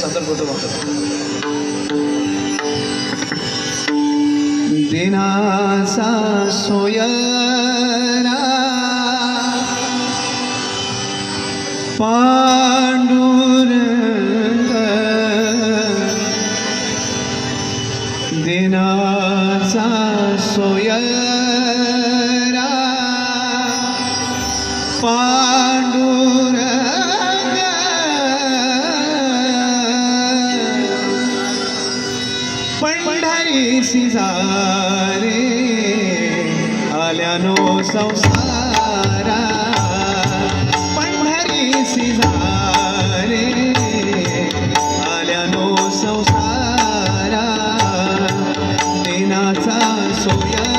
सादर करतो बघतो दिनासा सोयरा पांडुरंग दिनासा सोयरा पा शिजारे आल्यानो संसारा पंढरी शिजारे आल्यानो संसारा देनाचा सोया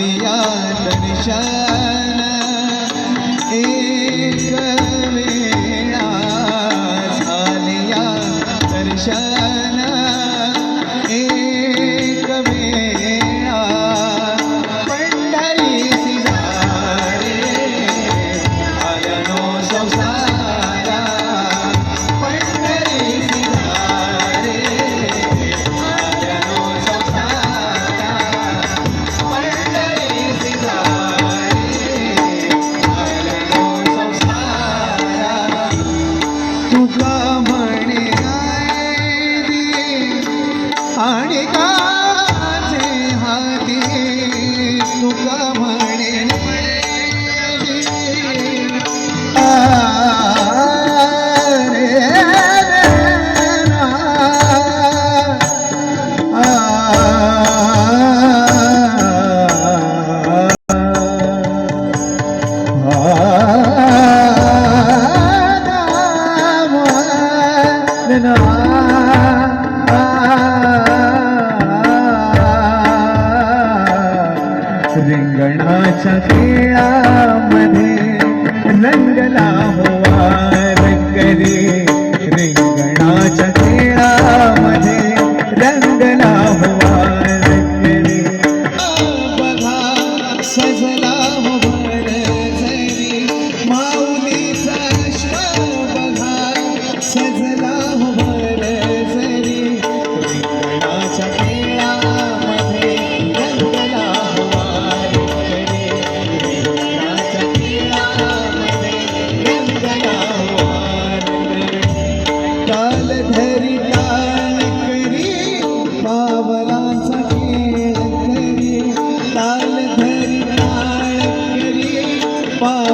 യാലിയാ रंगणाच्या खेळामध्ये रंगला. होवा रंगरी रंगणाच्या खेळामध्ये रंगला. होवा रंगरी बघा सजला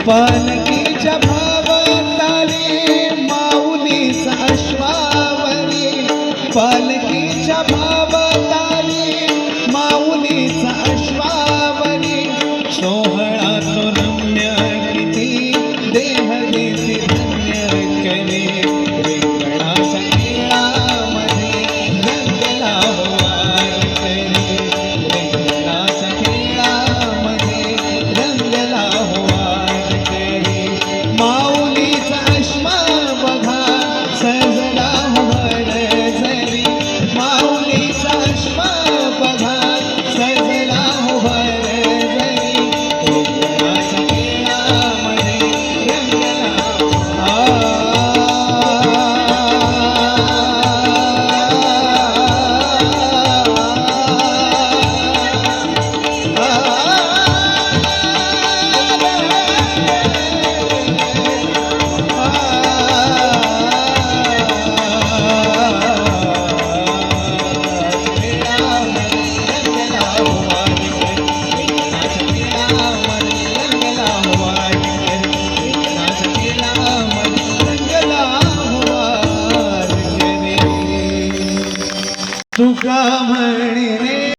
खरे. पालकीच्या